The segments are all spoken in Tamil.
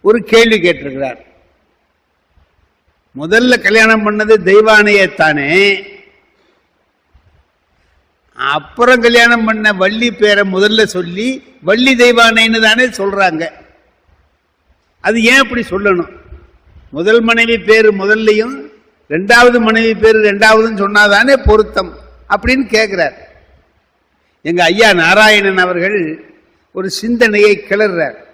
ஒரு கேள்வி கேட்டிருக்கிறார். முதல்ல கல்யாணம் பண்ணது தெய்வானையத்தானே? அப்புறம் கல்யாணம் பண்ண வள்ளி பேரை முதல்ல சொல்லி வள்ளி தெய்வானைன்னு தானே சொல்றாங்க. அது ஏன் அப்படி சொல்லணும்? முதல் மனைவி பேரு முதல்லையும் ரெண்டாவது மனைவி பேரு ரெண்டாவதுன்னு சொன்னாதானே பொருத்தம். அப்படின்னு கேட்குறார் எங்க ஐயா நாராயணன் அவர்கள் ஒரு சிந்தனையை கிளறார்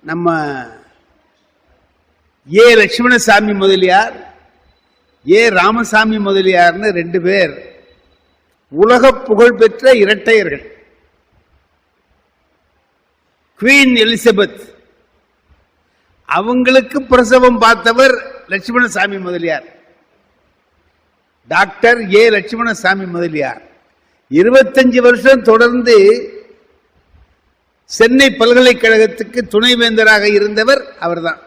நம்ம ஏ லட்சுமணசாமி முதலியார் ஏ ராமசாமி முதலியார்னு ரெண்டு பேர் உலக புகழ்பெற்ற இரட்டையர்கள். Queen Elizabeth. அவங்களுக்கு பிரசவம் பார்த்தவர் Lakshmanaswami Mudaliar. Doctor A Lakshmanaswami Mudaliar. இருபத்தஞ்சு வருஷம் தொடர்ந்து சென்னை பல்கலைக்கழகத்துக்கு துணைவேந்தராக இருந்தவர் அவர்தான்.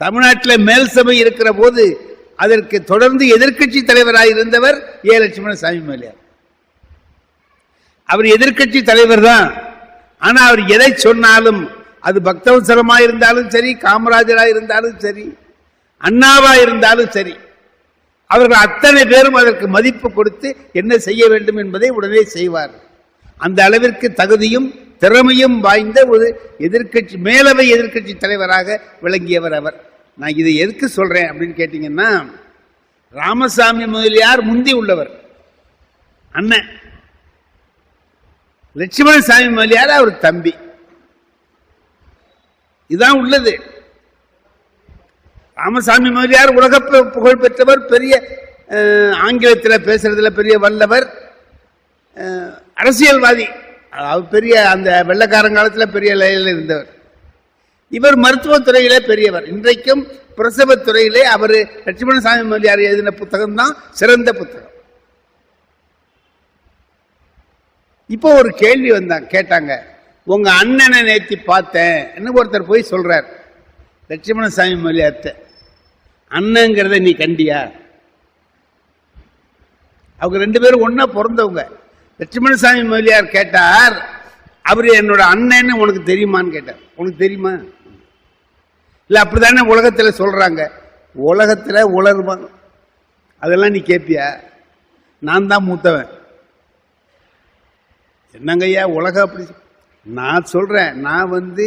தமிழ்நாட்டில் மேல் சபை இருக்கிற போது அதற்கு தொடர்ந்து எதிர்க்கட்சி தலைவராக இருந்தவர் ஏ லட்சுமணசாமி முதலியார். அவர் எதிர்க்கட்சி தலைவர் தான் ஆனால் அவர் எதை சொன்னாலும் அது பக்தவசரமா இருந்தாலும் சரி காமராஜரா இருந்தாலும் சரி அண்ணாவா இருந்தாலும் சரி அவர்கள் அத்தனை பேரும் அதற்கு மதிப்பு கொடுத்து என்ன செய்ய வேண்டும் என்பதை உடனே செய்வார். அந்த அளவிற்கு தகுதியும் திறமையும் வாய்ந்த ஒரு எதிர்க்கட்சி மேலவை எதிர்க்கட்சி தலைவராக விளங்கியவர் அவர். நான் இதை எதுக்கு சொல்றேன் அப்படின்னு கேட்டீங்கன்னா ராமசாமி முதலியார் முந்தி உள்ளவர் அண்ணன். லட்சுமணசாமி முதலியார் அவர் தம்பி. இதான் உள்ளது. ராமசாமி முதலியார் உலக புகழ் பெற்றவர் பெரிய ஆங்கிலத்தில் பேசுறதுல பெரிய வல்லவர் அரசியல்வாதி. அவர் பெரிய அந்த வெள்ளக்காரங்காலத்தில் பெரிய நிலையில் இருந்தவர். இவர் மருத்துவத்துறையிலே பெரியவர். இன்றைக்கும் பிரசவத்துறையிலே அவர் லட்சுமணசாமி முதலியார் எழுதின புத்தகம் தான் சிறந்த புத்தகம். இப்போ ஒரு கேள்வி வந்தாங்க கேட்டாங்க. உங்க அண்ணனை நேத்தி பார்த்தேன். என்ன ஒருத்தர் போய் சொல்றார். லட்சுமணசாமி முதலியார்த்த அண்ணங்கிறத நீ கண்டியா? அவங்க ரெண்டு பேரும் ஒன்னா பிறந்தவங்க. லட்சுமணசாமி மொழியார் கேட்டார் அவர் என்னோட அண்ணன்னு உனக்கு தெரியுமான்னு கேட்டார். உனக்கு தெரியுமா? இல்லை அப்படிதானே உலகத்தில் சொல்றாங்க. உலகத்தில் உலருவான். அதெல்லாம் நீ கேட்பியா நான் தான் மூத்தவன். என்னங்கய்யா உலகம் அப்படி நான் சொல்கிறேன் நான் வந்து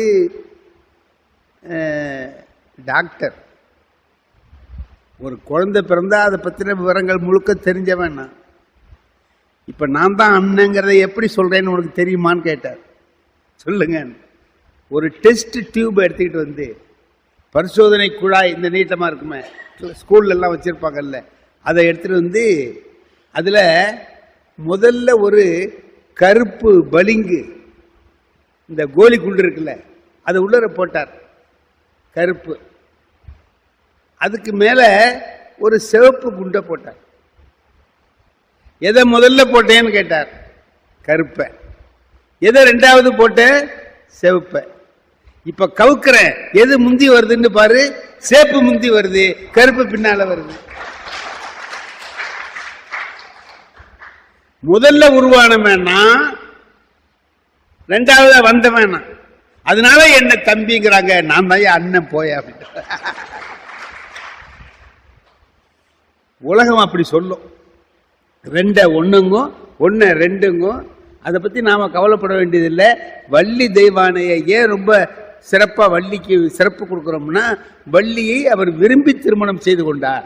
டாக்டர். ஒரு குழந்தை பிறந்தா அதை பற்றின விவரங்கள் முழுக்க தெரிஞ்சவன் நான். இப்போ நான் தான் அண்ணங்கிறத எப்படி சொல்கிறேன்னு உனக்கு தெரியுமான்னு கேட்டார். சொல்லுங்க. ஒரு டெஸ்ட் டியூப் எடுத்துக்கிட்டு வந்து பரிசோதனை குழாய் இந்த நீட்டமாக இருக்குமே ஸ்கூல்ல வச்சுருப்பாங்கல்ல அதை எடுத்துட்டு வந்து அதில் முதல்ல ஒரு கருப்பு பளிங்கு இந்த கோலி குண்டு இருக்குல்ல அதை உள்ளர போட்டார். கருப்பு. அதுக்கு மேல ஒரு சிவப்பு குண்டை போட்டார். எதை முதல்ல போட்டேன்னு கேட்டார்? கருப்பை. எதை ரெண்டாவது போட்டேன் சிவப்பை. இப்ப கவுக்கிறேன். எது முந்தி வருதுன்னு பாரு. சேப்பு முந்தி வருது கருப்பு பின்னால வருது. முதல்ல உருவானமேன்னா ரெண்டாவது வந்தவன் நான். அதனால என்ன தம்பிங்கிறாங்க நான் தான் அண்ணன் போய அப்படின்னு உலகம் அப்படி சொல்லும். ரெண்ட ஒண்ணுங்கும் ஒன்ன ரெண்டுங்கும் அதை பத்தி நாம கவலைப்பட வேண்டியதில்லை. வள்ளி தெய்வானையை ஏன் ரொம்ப சிறப்பா வள்ளிக்கு சிறப்பு கொடுக்கிறோம்னா வள்ளியை அவர் விரும்பி திருமணம் செய்து கொண்டார்.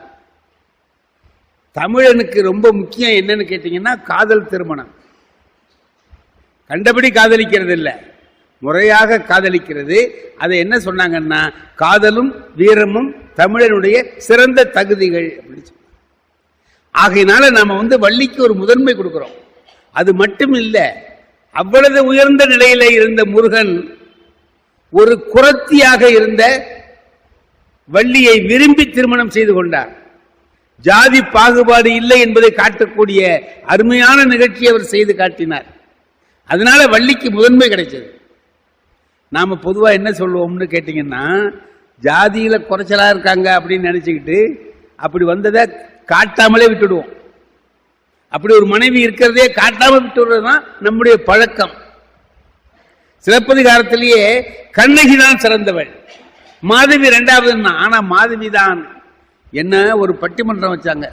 தமிழனுக்கு ரொம்ப முக்கியம் என்னன்னு கேட்டீங்கன்னா காதல் திருமணம். கண்டபடி காதலிக்கிறது இல்லை முறையாக காதலிக்கிறது. அதை என்ன சொன்னாங்கன்னா காதலும் வீரமும் தமிழனுடைய சிறந்த தகுதிகள் அப்படின்னு ஆகையினால நம்ம வந்து வள்ளிக்கு ஒரு முதன்மை கொடுக்குறோம். அது மட்டும் இல்லை அவ்வளவு உயர்ந்த நிலையில இருந்த முருகன் ஒரு குரத்தியாக இருந்த வள்ளியை விரும்பி திருமணம் செய்து கொண்டார். ஜாதி பாகுபாடு இல்லை என்பதை காட்டக்கூடிய அருமையான நிகழ்ச்சி அவர் செய்து காட்டினார். அதனால வள்ளிக்கு முதன்மை கிடைச்சது. நாம பொதுவாக என்ன சொல்லுவோம்னு கேட்டிங்கன்னா ஜாதியில் குறைச்சலாக இருக்காங்க அப்படின்னு நினச்சிக்கிட்டு அப்படி வந்ததை காட்டாமலே விட்டுடுவோம். அப்படி ஒரு மனைவி இருக்கிறதே காட்டாமல் விட்டுடுறது தான் நம்முடைய பழக்கம். சிலப்பதிகாரத்திலேயே கண்ணகி தான் சிறந்தவள். மாதவி ரெண்டாவது ஆனால் மாதவி தான். என்ன ஒரு பட்டிமன்றம் வச்சாங்க.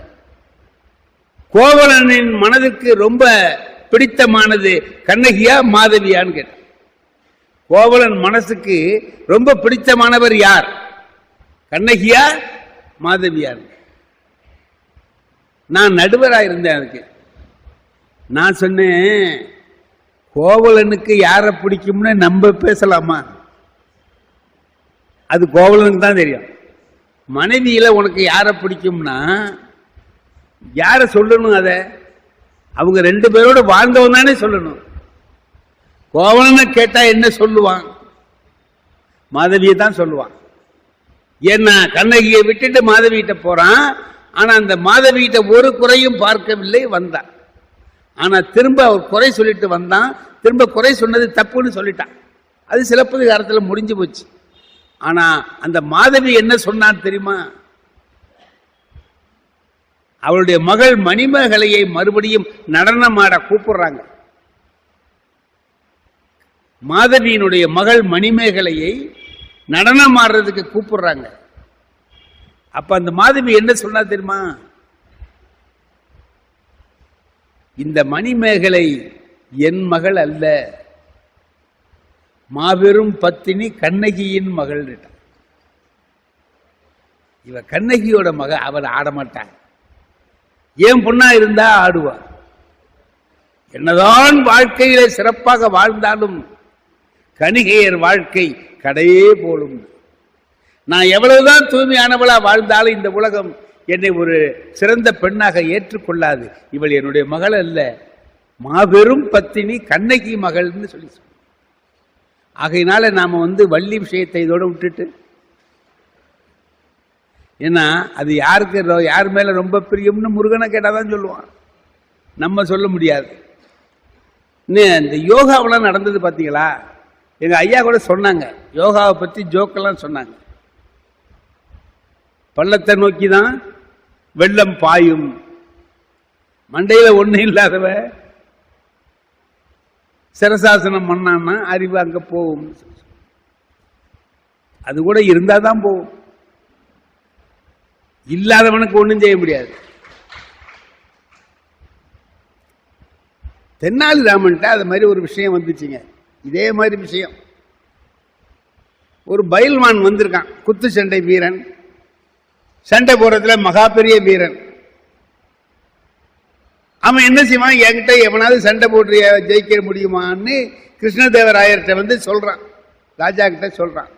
கோவலனின் மனதிற்கு ரொம்ப பிடித்தமானது கண்ணகியா மாதவியான்னு கேட்டான். கோவலன் மனசுக்கு ரொம்ப பிடித்தமானவர் யார்? கண்ணகியா மாதவியார் நான் நடுவராக இருந்தேன் அதுக்கு. நான் சொன்னேன் கோவலனுக்கு யாரை பிடிக்கும்னு நம்ம பேசலாமா? அது கோவலனுக்கு தான் தெரியும். மனைவியில் உனக்கு யாரை பிடிக்கும்னா யாரை சொல்லணும் அதை? அவங்க ரெண்டு பேரோட வாழ்ந்தவன் தானே சொல்லணும். கோவலனை கேட்டா என்ன சொல்லுவான்? மாதவியை தான் சொல்லுவான். ஏன்னா கண்ணகியை விட்டுட்டு மாதவிகிட்ட போறான். ஆனா அந்த மாதவிகிட்ட ஒரு குறையும் பார்க்கவில்லை வந்தான். ஆனா திரும்ப அவர் குறை சொல்லிட்டு வந்தான். திரும்ப குறை சொன்னது தப்புன்னு சொல்லிட்டான். அது சிலப்பதிகாரத்தில் முடிஞ்சு போச்சு. ஆனா அந்த மாதவி என்ன சொன்னான் தெரியுமா? அவளுடைய மகள் மணிமேகலையை மறுபடியும் நடனமாட கூப்பிடுறாங்க. மாதவியினுடைய மகள் மணிமேகலையை நடனம் ஆடுறதுக்கு கூப்பிடுறாங்க. அப்ப அந்த மாதவி என்ன சொன்னா தெரியுமா? இந்த மணிமேகலை என் மகள் அல்ல. மாபெரும் பத்தினி கண்ணகியின் மகள் இவ கண்ணகியோட மக அவள் ஆடமாட்டான் ஏன் பொண்ணா இருந்தா ஆடுவார் என்னதான் வாழ்க்கையில சிறப்பாக வாழ்ந்தாலும் கணிகையர் வாழ்க்கை கடையே போலும். நான் எவ்வளவுதான் தூய்மையானவளா வாழ்ந்தாலும் இந்த உலகம் என்னை ஒரு சிறந்த பெண்ணாக ஏற்றுக்கொள்ளாது. இவள் என்னுடைய மகள் அல்ல. மாபெரும் பத்தினி கண்ணகி மகள்னு சொல்லி சொன்னார். ஆகையினால நாம வந்து வள்ளி விஷயத்தை இதோட விட்டுட்டு ஏன்னா அது யாருக்கு யார் மேலே ரொம்ப பிரியம்னு முருகனை கேட்டால் தான் சொல்லுவான். நம்ம சொல்ல முடியாது. இன்னும் இந்த யோகாவெலாம் நடந்தது பார்த்தீங்களா எங்கள் ஐயா கூட சொன்னாங்க. யோகாவை பற்றி ஜோக்கெல்லாம் சொன்னாங்க. பள்ளத்தை நோக்கி தான் வெள்ளம் பாயும். மண்டையில் ஒன்றும் இல்லாதவ சிரசாசனம் பண்ணான்னா அறிவு அங்கே போகும். அது கூட இருந்தால் தான் போகும். இல்லாதவனுக்கு ஒன்றும் செய்ய முடியாது. தென்னாலிராமன்ட்ட அது மாதிரி ஒரு விஷயம் வந்துச்சுங்க. இதே மாதிரி விஷயம். ஒரு பயில்வான் வந்திருக்கான் குத்து சண்டை வீரன். சண்டை போடுறதுல மகா பெரிய வீரன். அவன் என்ன செய்வான்? என்கிட்ட எவனாவது சண்டை போட்டு ஜெயிக்க முடியுமான்னு கிருஷ்ணதேவராயர்கிட்ட வந்து சொல்றான். ராஜா கிட்ட சொல்றான்.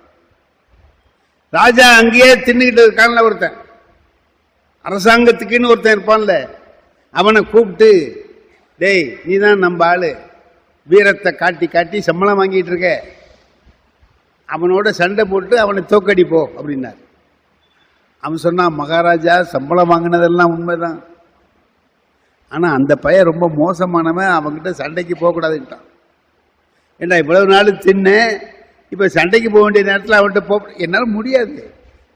ராஜா அங்கேயே தின்னுகிட்டு இருக்கான்ல ஒருத்தன். அரசாங்கத்துக்குன்னு ஒருத்தன் இருப்பான்ல அவனை கூப்பிட்டு டேய் நீ தான் நம்ம ஆள். வீரத்தை காட்டி காட்டி சம்பளம் வாங்கிட்டு இருக்க. அவனோட சண்டை போட்டு அவனை தோக்கடிப்போ அப்படின்னார். அவன் சொன்னான் மகாராஜா சம்பளம் வாங்கினதெல்லாம் உண்மைதான். ஆனால் அந்த பையன் ரொம்ப மோசமானவன் அவன்கிட்ட சண்டைக்கு போகக்கூடாதுன்ட்டான். ஏண்டா இவ்வளவு நாள் தின்னேன் இப்போ சண்டைக்கு போக வேண்டிய நேரத்தில் அவன்கிட்ட போ என்னால் முடியாது.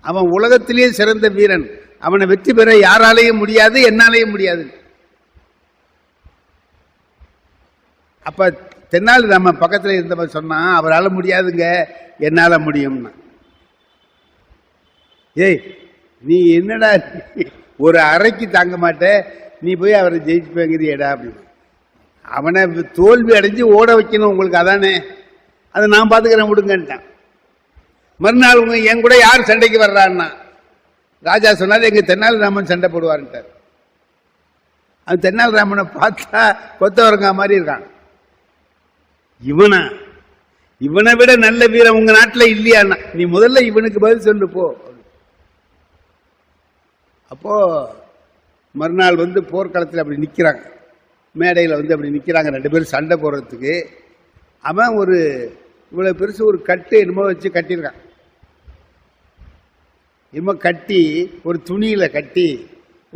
அவன் உலகத்திலேயே சிறந்த வீரன். அவனை வெற்றி பெற யாராலையும் முடியாது என்னாலையும் முடியாது. அப்ப தென்னாலி நம்ம பக்கத்தில் இருந்தவன் சொன்னான் அவரால் முடியாதுங்க என்னால் முடியும்னா. ஏய் நீ என்னடா ஒரு அறைக்கு தாங்க மாட்ட நீ போய் அவரை ஜெயிச்சுப்பேங்கிறியடா அப்படின்னு. அவனை தோல்வி அடைஞ்சு ஓட வைக்கணும் உங்களுக்கு அதானே? அதை நான் பார்த்துக்கிறேன் விடுங்கன்ட்டான். மறுநாள் உங்க என் கூட யார் சண்டைக்கு வர்றான்னா? ராஜா சொன்னார் எங்க தென்னாலிராமன் சண்டை போடுவார்ன்ட்டார். அது தென்னாலிராமனை பார்த்தா கொத்தவரங்கா மாதிரி இருக்கான். இவனா? இவனை விட நல்ல வீரன் உங்க நாட்டில் இல்லையா நீ முதல்ல இவனுக்கு பதில் சொல்லு போ. அப்போ மறுநாள் வந்து போர்க்களத்தில் அப்படி நிற்கிறாங்க மேடையில் வந்து அப்படி நிற்கிறாங்க ரெண்டு பேரும் சண்டை போடுறதுக்கு. அவன் ஒரு இவ்வளோ பெருசு ஒரு கட்டு என்னமோ வச்சு கட்டியிருக்கான். இவன் கட்டி ஒரு துணியில் கட்டி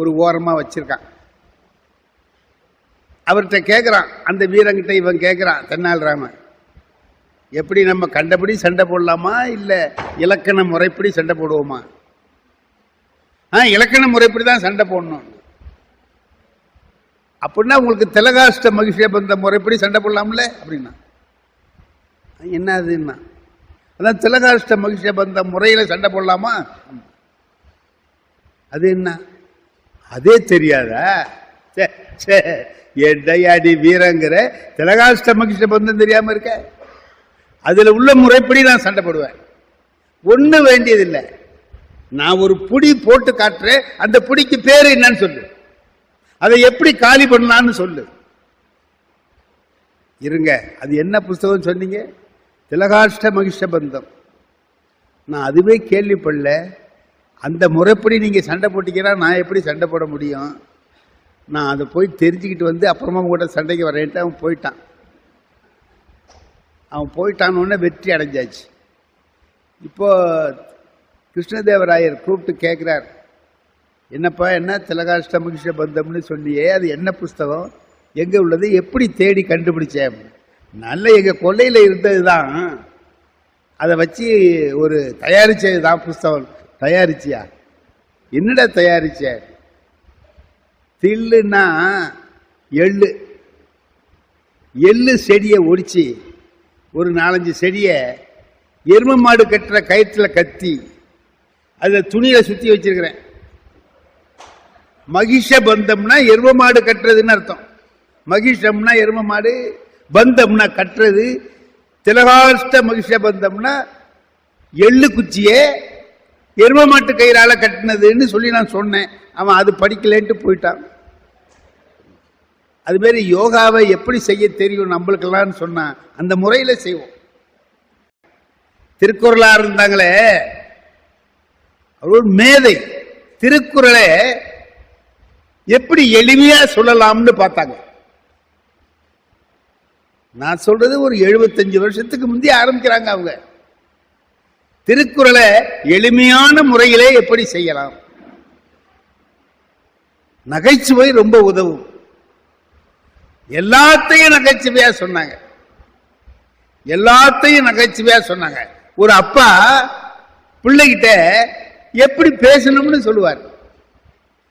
ஒரு ஓரமாக வச்சுருக்கான். அவர்கிட்ட கேட்குறான் அந்த வீரங்கிட்ட இவன் கேட்குறான் தென்னாலிராமன் எப்படி நம்ம கண்டபடி சண்டை போடலாமா? இல்லை இலக்கண முறைப்படி சண்டை போடுவோமா? ஆ இலக்கண முறைப்படி தான் சண்டை போடணும். அப்படின்னா உங்களுக்கு திலகாஷ்ட மகிழ்ச்சிய பந்த முறைப்படி சண்டை போடலாம்ல? அப்படின்னா. என்ன அதுன்னா அதான் திலகாஷ்ட மகிழ்ச்சிய பந்த முறையில் சண்டை போடலாமா? அது என்ன? அதே தெரியாதா? ச்சே, ச்சே, வீரங்கிற திலகாஷ்ட மகிழ்ச்சிய பந்தம் தெரியாம இருக்க? அதுல உள்ள முறைப்படி நான் சண்டை போடுவேன். ஒண்ணு வேண்டியதில்லை. நான் ஒரு புடி போட்டு காட்டுறேன். அந்த புடிக்கு பேரு என்னன்னு சொல்லு. அதை எப்படி காலி பண்ணலான்னு சொல்லு. இருங்க அது என்ன புஸ்தகம் சொன்னீங்க? திலகாஷ்ட மகிஷ பந்தம் நான் அதுவே கேள்விப்படல. அந்த முறைப்படி நீங்கள் சண்டை போட்டீங்கன்னா நான் எப்படி சண்டை போட முடியும்? நான் அதை போய் தெரிஞ்சுக்கிட்டு வந்து அப்புறமா உங்கள்கிட்ட சண்டைக்கு வரேன்ட்டு அவன் போயிட்டான். அவன் போயிட்டான்னு வெற்றி அடைஞ்சாச்சு. இப்போது கிருஷ்ணதேவராயர் கூப்பிட்டு கேட்குறார் என்னப்பா என்ன திலகாஷ்டமகிஷ பந்தம்னு சொன்னியே அது என்ன புஸ்தகம்? எங்கே உள்ளது? எப்படி தேடி கண்டுபிடிச்சேன் நல்ல எங்கள் கொல்லையில் இருந்தது தான் அதை வச்சு ஒரு தயாரித்தது தான் புஸ்தகம். தயாரிச்சியா? என்னடா தயாரிச்ச? தில்லுன்னா எள்ளு. எள்ளு செடியை ஒடிச்சு ஒரு நாலஞ்சு செடியை எரும மாடு கட்டுற கயிற்றில் கத்தி அதில் துணியில் சுற்றி வச்சிருக்கிறேன். மகிஷ பந்தம்னா எரும மாடு கட்டுறதுன்னு அர்த்தம். மகிஷம்னா எரும மாடு பந்தம்னா கட்டுறது. திலகாஷ்ட மகிஷ பந்தம்னா எள்ளு குச்சியை எரும மாட்டு கயிறால கட்டினதுன்னு சொல்லி நான் சொன்னேன். அவன் அது படிக்கலேன்ட்டு போயிட்டான். அதுமாரி யோகாவை எப்படி செய்ய தெரியும் நம்மளுக்கெல்லாம் சொன்னா அந்த முறையில் செய்வோம். திருக்குறளா இருந்தாங்களே அவர் ஒரு மேதை திருக்குறளை எப்படி எளிமையா சொல்லலாம்னு பார்த்தாங்க. நான் சொல்றது ஒரு 75 வருஷத்துக்கு முந்தைய ஆரம்பிக்கிறாங்க அவங்க. திருக்குறளை எளிமையான முறையிலே எப்படி செய்யலாம்? நகைச்சுவை ரொம்ப உதவும். எல்லாத்தையும் நகைச்சுவையா சொன்னாங்க. எல்லாத்தையும் நகைச்சுவையா சொன்னாங்க. ஒரு அப்பா பிள்ளைகிட்ட எப்படி பேசணும்னு சொல்லுவார்.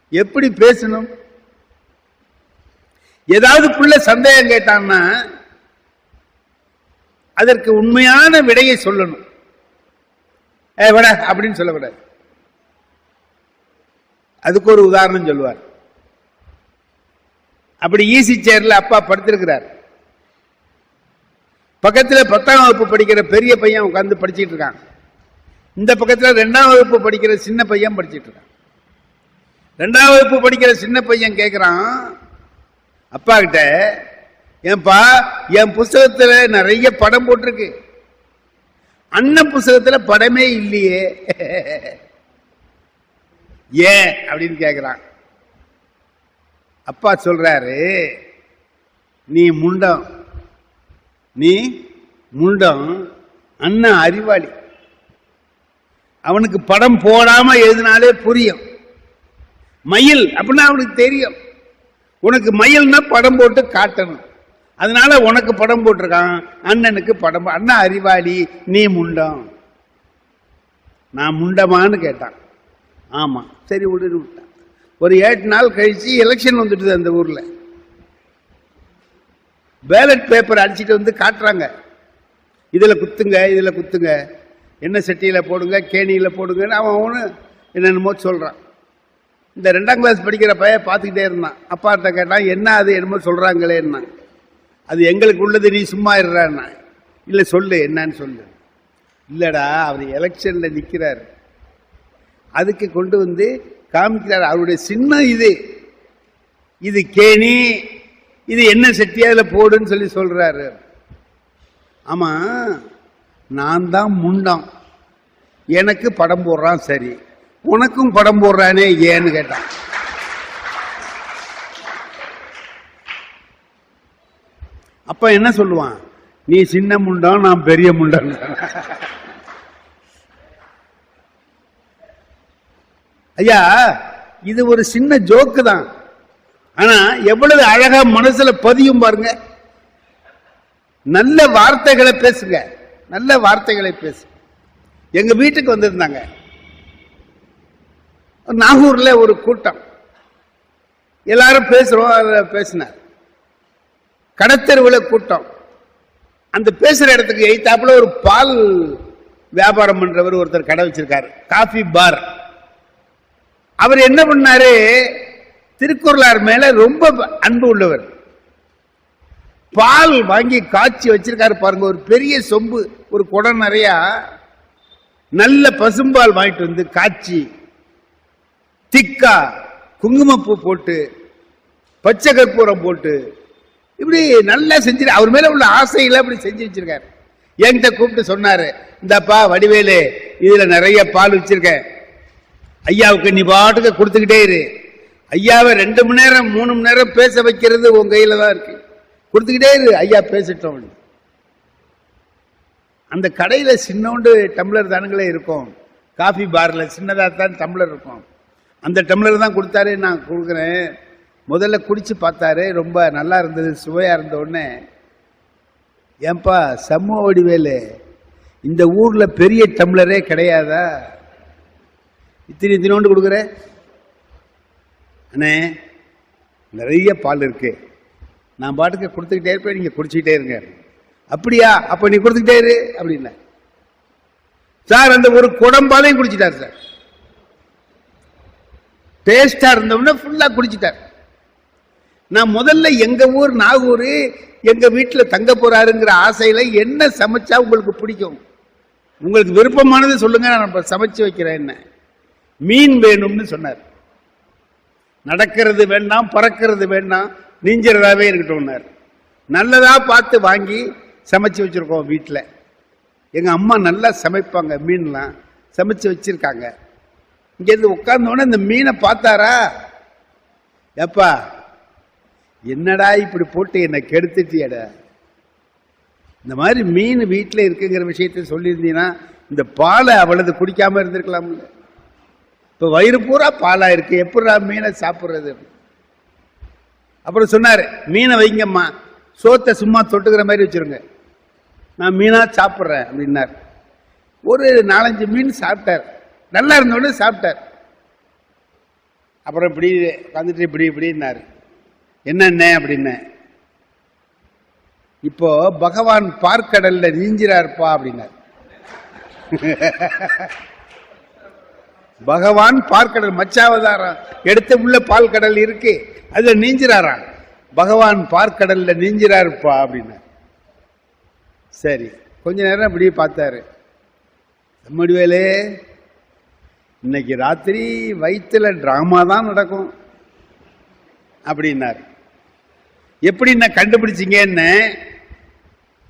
எப்படி பேசணும்? ஏதாவது பிள்ளை சந்தேகம் கேட்டான்னா அதற்கு உண்மையான விடையை சொல்லணும். விட அப்படின்னு சொல்லக்கூடாது. அதுக்கு ஒரு உதாரணம் சொல்லுவார் அப்படி ஈசி சேர்ல அப்பா படுத்திருக்கிறார். பக்கத்தில் பத்தாம் வகுப்பு படிக்கிற பெரிய பையன் உட்காந்து படிச்சுட்டு இருக்கான். இந்த பக்கத்தில் ரெண்டாம் வகுப்பு படிக்கிற சின்ன பையன் படிச்சிட்டு இருக்கான். ரெண்டாம் வகுப்பு படிக்கிற சின்ன பையன் கேட்குறான் அப்பா கிட்ட ஏன்பா என் புஸ்தகத்தில் நிறைய படம் போட்டிருக்கு. அன்ன புஸ்தகத்துல படமே இல்லையே. ஏன்? அப்படின்னு கேக்குறான். அப்பா சொல்றாரு நீ முண்டம். நீ முண்டம் அண்ணன் அறிவாளி. அவனுக்கு படம் போடாம எழுதினாலே புரியும். மயில் அப்படின்னா அவனுக்கு தெரியும். உனக்கு மயில்னா படம் போட்டு காட்டணும். அதனால உனக்கு படம் போட்டிருக்கான் அண்ணனுக்கு படம் அண்ணா அண்ணன் அறிவாளி நீ முண்டம் நான் முண்டமான்னு கேட்டான். ஆமாம் சரி விடுன்னு விட்டான். ஒரு ஏழு நாள் கழித்து எலெக்ஷன் வந்துட்டுது அந்த ஊரில். பேலட் பேப்பர் அடிச்சிட்டு வந்து காட்டுறாங்க. இதில் குத்துங்க இதில் குத்துங்க. என்ன செட்டியில் போடுங்க கேணியில் போடுங்கன்னு அவன் அவனு என்னென்னமோ சொல்கிறான் இந்த ரெண்டாம் கிளாஸ் படிக்கிற பையன் பார்த்துக்கிட்டே இருந்தான். அப்பாட்ட கேட்டான் என்ன அது? என்னமோ சொல்றாங்களேன்னா அது எங்களுக்கு உள்ளது நீ சும்மா இருறான்னா இல்லை சொல்லு என்னன்னு சொல்லு. இல்லைடா அவர் எலெக்ஷனில் நிற்கிறார் அதுக்கு கொண்டு வந்து காமிக்கிறார். அவருடைய சின்னம் இது. இது கேணி இது என்ன செட்டி அதில் போடுன்னு சொல்லி சொல்கிறாரு ஆமாம் நான் தான் முண்டம். எனக்கு படம் போடுறான் சரி. உனக்கும் படம் போடுறானே ஏன்னு கேட்டான். அப்ப என்ன சொல்லுவான்? நீ சின்ன முண்டம் நான் பெரிய முண்டான் ஐயா இது ஒரு சின்ன ஜோக்கு தான். ஆனா எவ்வளவு அழகா மனசுல பதியும் பாருங்க. நல்ல வார்த்தைகளை பேசுங்க. நல்ல வார்த்தைகளை பேசு. எங்க வீட்டுக்கு வந்திருந்தாங்க. நாகூர்ல ஒரு கூட்டம். எல்லாரும் பேசுறோம் பேசினார். கடத்தெருவில் கூட்டம். அந்த பேசுகிற இடத்துக்கு எய்த்தாப்புல ஒரு பால் வியாபாரம் பண்ணுறவர் ஒருத்தர் கடை வச்சிருக்காரு. Coffee bar. அவர் என்ன பண்ணாரு? திருக்குறளார் மேல ரொம்ப அன்பு உள்ளவர். பால் வாங்கி காய்ச்சி வச்சிருக்காரு பாருங்க. ஒரு பெரிய சொம்பு ஒரு குடம் நிறையா. நல்ல பசும்பால் வாங்கிட்டு வந்து காய்ச்சி திக்கா குங்குமப்பூ போட்டு பச்சை கற்பூரம் போட்டு இப்படி நல்லா செஞ்சு அவர் மேல உள்ள ஆசைகளை அப்படி செஞ்சு வச்சிருக்காரு. என்கிட்ட கூப்பிட்டு சொன்னாரு இந்தப்பா வடிவேலு இதுல நிறைய பால் வச்சிருக்கேன். ஐயாவுக்கு நீ பாட்டுக்கு கொடுத்துக்கிட்டே இரு. ஐயாவை ரெண்டு மணி நேரம் மூணு மணி நேரம் பேச வைக்கிறது உன் கையில தான் இருக்கு. கொடுத்துக்கிட்டே இரு ஐயா பேசிட்டோம். அந்த கடையில சின்னோண்டு டம்ளர் தானுங்களே இருக்கும். காஃபி பார்ல சின்னதாக தான் டம்ளர் இருக்கும். அந்த டம்ளர் தான் கொடுத்தாரு நான் கொடுக்குறேன். முதல்ல குடிச்சு பார்த்தாரு ரொம்ப நல்லா இருந்தது சுவையாக இருந்த உடனே ஏன்பா சமூக வடிவேலு. இந்த ஊரில் பெரிய டம்ளரே கிடையாதா? இத்தனை இத்தினோண்டு கொடுக்குற? அண்ணே நிறைய பால் இருக்கு. நான் பாட்டுக்கு கொடுத்துக்கிட்டே இருப்பேன் நீங்கள் குடிச்சிக்கிட்டே இருங்க. அப்படியா? அப்போ நீ கொடுத்துக்கிட்டே இரு அப்படின்னா. சார் அந்த ஒரு குடம்பாலையும் குடிச்சிட்டார் சார். டேஸ்டாக இருந்தவொடனே ஃபுல்லாக குடிச்சிட்டார். நான் முதல்ல எங்கள் ஊர் நாகூர் எங்கள் வீட்டில் தங்க போகிறாருங்கிற ஆசையில் என்ன சமைச்சா உங்களுக்கு பிடிக்கும்? உங்களுக்கு விருப்பமானது சொல்லுங்க நான் இப்போ சமைச்சு வைக்கிறேன் என்ன. மீன் வேணும்னு சொன்னார். நடக்கிறது வேண்டாம் பறக்கிறது வேண்டாம் நீஞ்சிறதாவே இருக்கட்டும்னார் நல்லதாக பார்த்து வாங்கி சமைச்சு வச்சுருக்கோம் வீட்டில். எங்கள் அம்மா நல்லா சமைப்பாங்க மீன்லாம் சமைச்சு வச்சுருக்காங்க. இங்கேருந்து உட்காந்தோடனே இந்த மீனை பார்த்தாரா? எப்பா என்னடா இப்படி போட்டு என்னை கெடுத்துட்டியடா? இந்த மாதிரி மீன் வீட்டில் இருக்குங்கிற விஷயத்த சொல்லியிருந்தீங்கன்னா இந்த பாலை அவ்வளவு குடிக்காம இருந்திருக்கலாம்ல இப்போ வயிறு பூரா பாலாக இருக்கு. எப்படா மீனை சாப்பிட்றது? அப்புறம் சொன்னார் மீனை வைங்கம்மா. சோத்தை சும்மா தொட்டுக்கிற மாதிரி வச்சிருங்க. நான் மீனாக சாப்பிட்றேன் அப்படின்னார். ஒரு நாலஞ்சு மீன் சாப்பிட்டார். நல்லா இருந்தோடனே சாப்பிட்டார். அப்புறம் இப்படி வந்துட்டு இப்படி இப்படின்னாரு. என்னென்ன அப்படின்னு? இப்போ பகவான் பார்க்கடல்ல நீஞ்சிறார்ப்பா அப்படின்னார். பகவான் பார்க்கடல் மச்சாவதாரம் எடுத்த உள்ள பால் கடல் இருக்கு அதுல நீஞ்சிறாராம் பகவான் பார்க்கடல்ல நீஞ்சிறாருப்பா அப்படின்னார். சரி கொஞ்ச நேரம் அப்படியே பார்த்தாரு. முடிவேலே இன்னைக்கு ராத்திரி வயிற்றுல டிராமா தான் நடக்கும் அப்படின்னார். எப்படி என்ன கண்டுபிடிச்சிங்கன்னு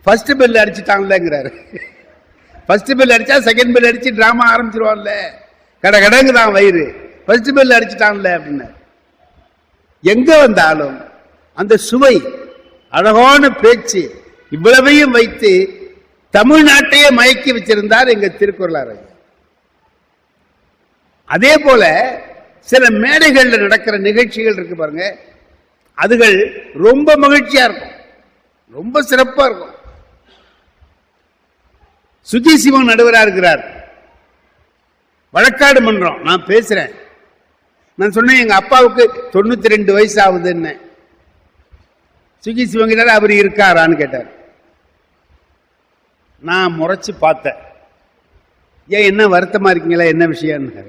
ஃபர்ஸ்ட் பெல் அடிச்சுட்டாங்கல்லங்கிறாரு. ஃபர்ஸ்ட் பெல் அடித்தா செகண்ட் பெல் அடித்து ட்ராமா ஆரம்பிச்சிருவான்ல. கடை கடங்கு தான் வயிறு. ஃபர்ஸ்ட் பெல் அடிச்சுட்டான்ல அப்படின்னு எங்கே வந்தாலும் அந்த சுவை அழகான பேச்சு இவ்வளவையும் வைத்து தமிழ்நாட்டையே மயக்கி வச்சிருந்தார் எங்கள் திருக்குறளார் அதே போல சில மேடைகளில் நடக்கிற நிகழ்ச்சிகள் இருக்கு பாருங்க. அதுகள் ரொம்ப மகிழ்ச்சியா இருக்கும். ரொம்ப சிறப்பா இருக்கும். சுஜி சிவன் நடுவராக இருக்கிறார். வழக்காடு மன்றம் நான் பேசுறேன். நான் சொன்னேன் எங்க அப்பாவுக்கு தொண்ணூத்தி ரெண்டு வயசு ஆகுதுன்னு சுகி சிவங்கிட்டார் அவர் இருக்காரான்னு கேட்டார். நான் முறைச்சு பார்த்தேன். ஏன் என்ன வருத்தமா இருக்கீங்களா? என்ன விஷயம்னு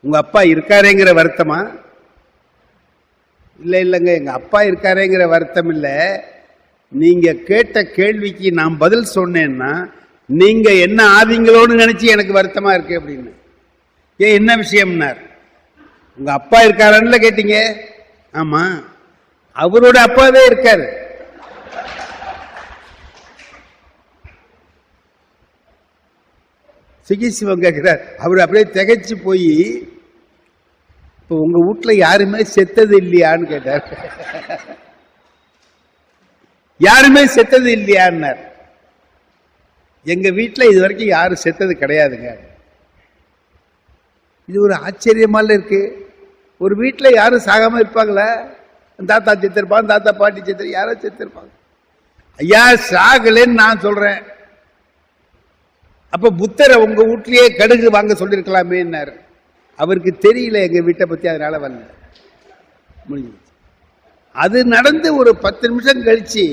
உங்க அப்பா இருக்காரேங்கிற வருத்தமா? இல்லை இல்லைங்க எங்கள் அப்பா இருக்காரேங்கிற வருத்தம் இல்லை. நீங்கள் கேட்ட கேள்விக்கு நான் பதில் சொன்னேன்னா நீங்கள் என்ன ஆவீங்களோன்னு நினச்சி எனக்கு வருத்தமாக இருக்கு அப்படின்னு. ஏன் என்ன விஷயம்னார்? உங்கள் அப்பா இருக்காரான்னு கேட்டீங்க? ஆமாம் அவரோட அப்பாவே இருக்காரு. சுகி கேட்கிறார் அவர் அப்படியே திகைச்சு போய் இப்போ உங்கள் வீட்டில் யாருமே செத்தது இல்லையான்னு கேட்டார். யாருமே செத்தது இல்லையான்னார். எங்கள் வீட்டில் இது வரைக்கும் யாரும் செத்தது கிடையாதுங்க. இது ஒரு ஆச்சரியமால இருக்கு. ஒரு வீட்டில் யாரும் சாகாமல் இருப்பாங்களே? தாத்தா செத்திருப்பான் தாத்தா பாட்டி செத்து யாரோ செத்திருப்பாங்க. ஐயா சாகலைன்னு நான் சொல்கிறேன் அப்போ புத்தரை உங்கள் வீட்லேயே கடுகு வாங்க சொல்லியிருக்கலாமேன்னாரு அவருக்கு தெரியல எங்கள் வீட்டை பற்றி அதனால வரல. முடிஞ்சு அது நடந்து ஒரு பத்து நிமிஷம் கழிச்சு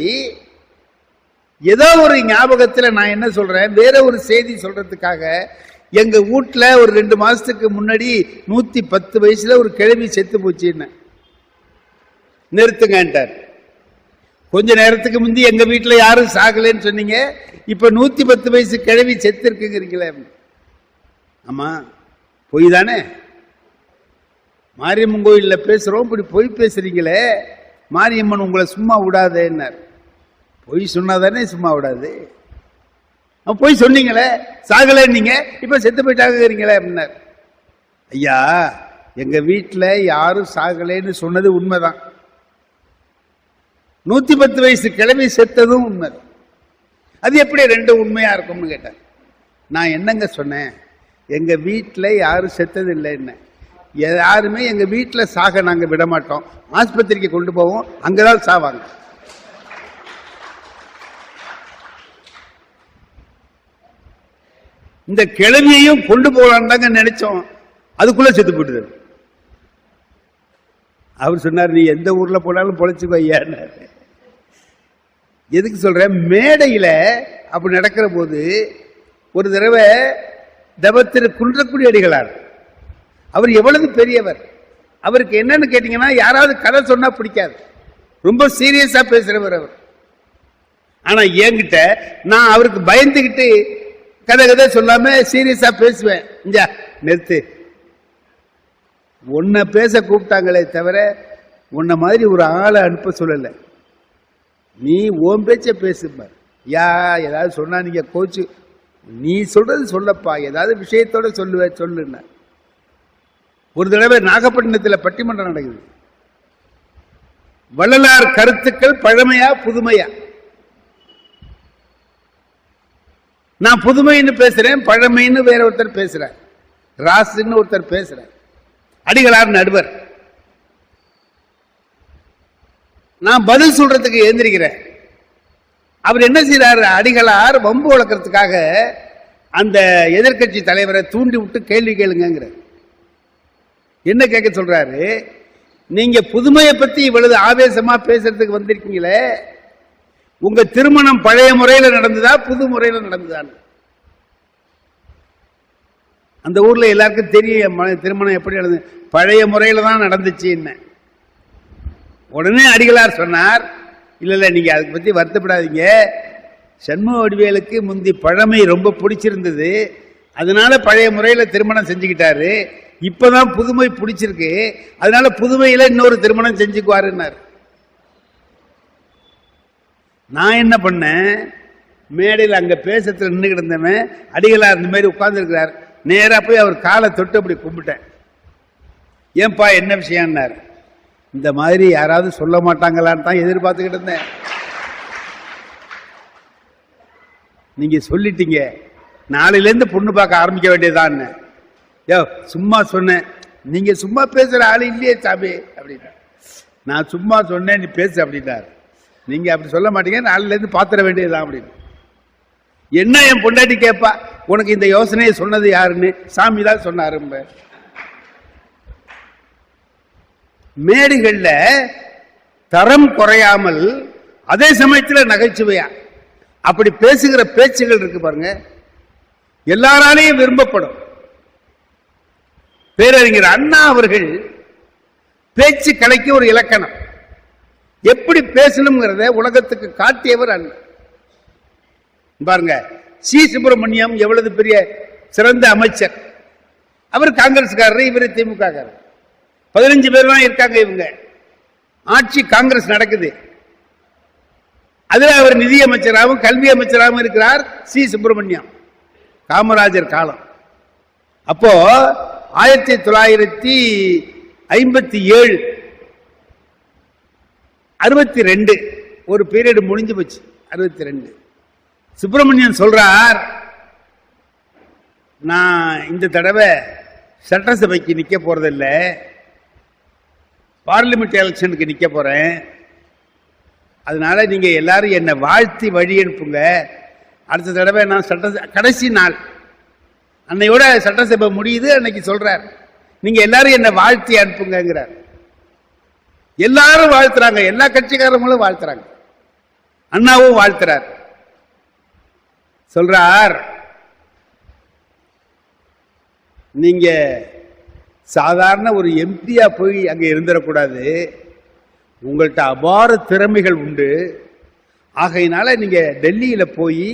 ஏதோ ஒரு ஞாபகத்தில் நான் என்ன சொல்கிறேன் வேற ஒரு செய்தி சொல்கிறதுக்காக எங்கள் வீட்ல ஒரு ரெண்டு மாதத்துக்கு முன்னாடி நூற்றி பத்து வயசில் ஒரு கிழவி செத்து போச்சுன்னு நிறுத்துங்கன்ட்டார் கொஞ்ச நேரத்துக்கு முந்தி எங்கள் வீட்டில் யாரும் சாகலைன்னு சொன்னீங்க இப்போ நூற்றி பத்து வயசு கிழவி செத்து இருக்குங்கிறீங்களே. ஆமாம் பொய் தானே மாரியம்மன் கோயிலில் பேசுகிறோம் இப்படி பொய் பேசுகிறீங்களே மாரியம்மன் உங்களை சும்மா விடாதேன்னார். பொய் சொன்னாதானே சும்மா விடாது? பொய் சொன்னீங்களே சாகலைன்னீங்க இப்போ செத்து போயிட்டாங்கிறீங்களே அப்படின்னார். ஐயா எங்கள் வீட்டில் யாரும் சாகலைன்னு சொன்னது உண்மைதான். நூற்றி பத்து வயசு கிழமை செத்ததும் உண்மை அது எப்படி ரெண்டும் உண்மையாக இருக்கும்னு கேட்டேன் நான் என்னங்க சொன்னேன்? எங்கள் வீட்டில் யாரும் செத்தது இல்லைன்னு யாருமே எங்கள் வீட்டில் சாக நாங்கள் விட மாட்டோம் ஆஸ்பத்திரிக்கு கொண்டு போவோம். அங்கே தான் சாவாங்க. இந்த கிழவியையும் கொண்டு போகலான்னு தாங்க நினைச்சோம். அதுக்குள்ளே செத்து போட்டுது அவர் சொன்னார் நீ எந்த ஊரில் போனாலும் பொழைச்சுக்கோ ஐயான்னாரு எதுக்கு சொல்கிறேன் மேடையில் அப்படி நடக்கிற போது ஒரு தடவை தவத்திரு குன்றக்குடி அடிகளார். அவர் எவ்வளவு பெரியவர். அவருக்கு என்னன்னு கேட்டீங்கன்னா யாராவது கதை சொன்னா பிடிக்காது. ரொம்ப சீரியஸா பேசுறவர் அவர். ஆனா என்கிட்ட நான் அவருக்கு பயந்துகிட்டு கதை கதை சொல்லாம சீரியஸா பேசுவேன். இங்க நிறுத்து. உன்னை பேச கூப்பிட்டாங்களே தவிர உன்னை மாதிரி ஒரு ஆளை அனுப்ப சொல்லலை. நீ ஓம் பேச்ச பேசுப்பார் யா ஏதாவது சொன்னா நீங்க கோச்சு நீ சொல்றது சொல்லப்பா ஏதாவது விஷயத்தோட சொல்லுவ சொல்லுன்ன. ஒரு தடவை நாகப்பட்டினத்தில் பட்டிமன்றம் நடக்குது. வள்ளலார் கருத்துக்கள் பழமையா புதுமையா? நான் புதுமைன்னு பேசுறேன் பழமைன்னு வேற ஒருத்தர் பேசுறேன் ராசுன்னு ஒருத்தர் பேசுறேன் அடிகளார் நடுவர். நான் பதில் சொல்றதுக்கு எழுந்திருக்கிறேன் அவர் என்ன செய்கிறார் அடிகளார் வம்பு வளர்க்குறதுக்காக அந்த எதிர்கட்சி தலைவரை தூண்டி விட்டு கேள்வி கேளுங்கிற என்ன கேட்க சொல்கிறாரு நீங்கள் புதுமையை பற்றி இவ்வளவு ஆவேசமாக பேசுறதுக்கு வந்திருக்கீங்களே. உங்கள் திருமணம் பழைய முறையில் நடந்ததா புது முறையில் நடந்ததான்னு. அந்த ஊரில் எல்லாருக்கும் தெரியும் திருமணம் எப்படி நடந்தது பழைய முறையில் தான் நடந்துச்சு என்ன உடனே அடிகளார் சொன்னார் இல்லை இல்லை நீங்கள் அதை பற்றி வருத்தப்படாதீங்க. சண்முக வடிவேலுக்கு முந்தி பழமை ரொம்ப பிடிச்சிருந்தது. அதனால பழைய முறையில் திருமணம் செஞ்சுக்கிட்டாரு. இப்பதான் புதுமை பிடிச்சிருக்கு. அதனால புதுமையில் இன்னொரு திருமணம் செஞ்சுக்குவாருன்னார். நான் என்ன பண்ணேன்? மேடையில் அங்கே பேசத்தில் நின்று கிடந்தவன் அடிகளார் இந்த மாதிரி உட்கார்ந்துருக்கிறார். நேராக போய் அவர் காலை தொட்டு அப்படி கும்பிட்டேன். ஏன்பா என்ன விஷயம்னாரு? இந்த மாதிரி யாராவது சொல்ல மாட்டாங்களான்னு தான் எதிர்பார்த்துக்கிட்டு இருந்தேன். நீங்க சொல்லிட்டீங்க. நாளையிலேருந்து பொண்ணு பார்க்க ஆரம்பிக்க வேண்டியதான் யோ சும்மா சொன்னேன். நீங்க சும்மா பேசுற ஆள் இல்லையே சாமி அப்படின்னா. நான் சும்மா சொன்னேன் நீ பேசு அப்படின்னாரு. நீங்க அப்படி சொல்ல மாட்டீங்க நாளிலேருந்து பார்த்துட வேண்டியதுதான் அப்படின்னு. என்ன என் பொண்டாட்டி கேட்பா உனக்கு இந்த யோசனையை சொன்னது யாருன்னு? சாமி தான் சொன்னாரு மேடுகள்ல தரம் குறையாமல் அதே சமயத்தில் நகைச்சுவையா. அப்படி பேசுகிற பேச்சுகள் இருக்கு பாருங்க. எல்லாராலையும் விரும்பப்படும். பேரறிஞர் அண்ணா அவர்கள் பேச்சு கலைக்கு ஒரு இலக்கணம். எப்படி பேசணுங்கிறத உலகத்துக்கு காட்டியவர் அண்ணா. பாருங்க சி. சுப்பிரமணியம் எவ்வளவு பெரிய சிறந்த அமைச்சர். அவர் காங்கிரஸ்காரர் இவர் திமுக பதினஞ்சு பேர் தான் இருக்காங்க இவங்க. ஆட்சி காங்கிரஸ் நடக்குது. அதில் அவர் நிதி அமைச்சராகவும் கல்வி அமைச்சராகவும் இருக்கிறார் சி. சுப்பிரமணியம். காமராஜர் காலம். அப்போ ஆயிரத்தி தொள்ளாயிரத்தி ஐம்பத்தி ஏழு அறுபத்தி ரெண்டு ஒரு பீரியட் முடிஞ்சு போச்சு அறுபத்தி ரெண்டு. சுப்பிரமணியன் சொல்றார் நான் இந்த தடவை சட்டசபைக்கு நிற்க போறதில்லை. பார்லிமெண்ட் எலெக்ஷனுக்கு நிற்க போகிறேன் அதனால் நீங்கள் எல்லாரும் என்னை வாழ்த்தி வழி அனுப்புங்க. அடுத்த தடவை நான் சட்ட கடைசி நாள். அன்னையோட சட்டசபை முடியுது அன்னைக்கு சொல்கிறார் நீங்கள் எல்லாரும் என்னை வாழ்த்தி அனுப்புங்கிறார் எல்லாரும் வாழ்த்துறாங்க. எல்லா கட்சிக்காரங்களும் வாழ்த்துறாங்க. அண்ணாவும் வாழ்த்துறார். சொல்றார் நீங்கள் சாதாரண ஒரு எம்பியாக போய் அங்கே இருந்துடக்கூடாது. உங்கள்கிட்ட அபார திறமைகள் உண்டு. ஆகையினால நீங்கள் டெல்லியில் போய்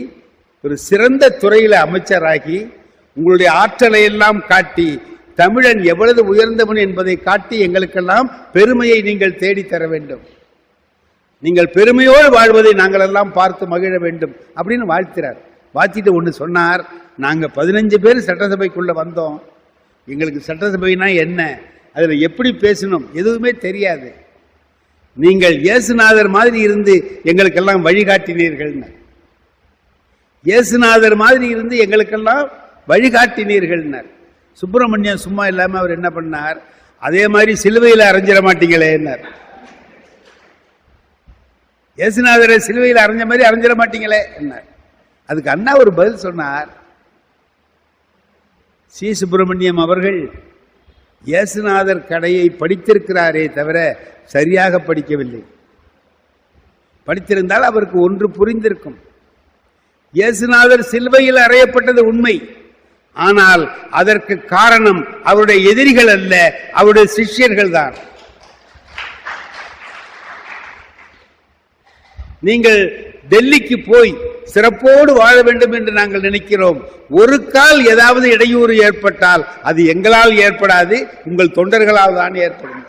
ஒரு சிறந்த துறையில் அமைச்சராகி உங்களுடைய ஆற்றலை எல்லாம் காட்டி தமிழன் எவ்வளவு உயர்ந்தவன் என்பதை காட்டி எங்களுக்கெல்லாம் பெருமையை நீங்கள் தேடித் தர வேண்டும். நீங்கள் பெருமையோடு வாழ்வதை நாங்கள் எல்லாம் பார்த்து மகிழ வேண்டும் அப்படின்னு வாழ்த்தினார் வாழ்த்திட்டு ஒன்று சொன்னார் நாங்கள் பதினஞ்சு பேர் சட்டசபைக்குள்ளே வந்தோம். எங்களுக்கு சட்டசபைனா என்ன? அதில் எப்படி பேசணும்? எதுவுமே தெரியாது. நீங்கள் இயேசுநாதர் மாதிரி இருந்து எங்களுக்கெல்லாம் வழிகாட்டினீர்கள்னு. இயேசுநாதர் மாதிரி இருந்து எங்களுக்கெல்லாம் வழிகாட்டினீர்கள்னர் சுப்பிரமணியம் சும்மா இல்லாமல் அவர் என்ன பண்ணார்? அதே மாதிரி சிலுவையில் அரைஞ்சிட மாட்டீங்களேன்னார் இயேசுநாதரை சிலுவையில் அரைஞ்ச மாதிரி அரைஞ்சிட மாட்டீங்களே என்ன அதுக்கு அண்ணா ஒரு பதில் சொன்னார். சி சுப்பிரமணியம் அவர்கள் இயேசுநாதர் கடையை படித்திருக்கிறாரே தவிர சரியாக படிக்கவில்லை. படித்திருந்தால் அவருக்கு ஒன்று புரிந்திருக்கும். இயேசுநாதர் சிலுவையில் அறையப்பட்டது உண்மை. ஆனால் அதற்கு காரணம் அவருடைய எதிரிகள் அல்ல அவருடைய சிஷ்யர்கள் தான். நீங்கள் டெல்லிக்கு போய் சிறப்போடு வாழ வேண்டும் என்று நாங்கள் நினைக்கிறோம். ஒரு கால் ஏதாவது இடையூறு ஏற்பட்டால் அது எங்களால் ஏற்படாது உங்கள் தொண்டர்களால் தான் ஏற்படும்.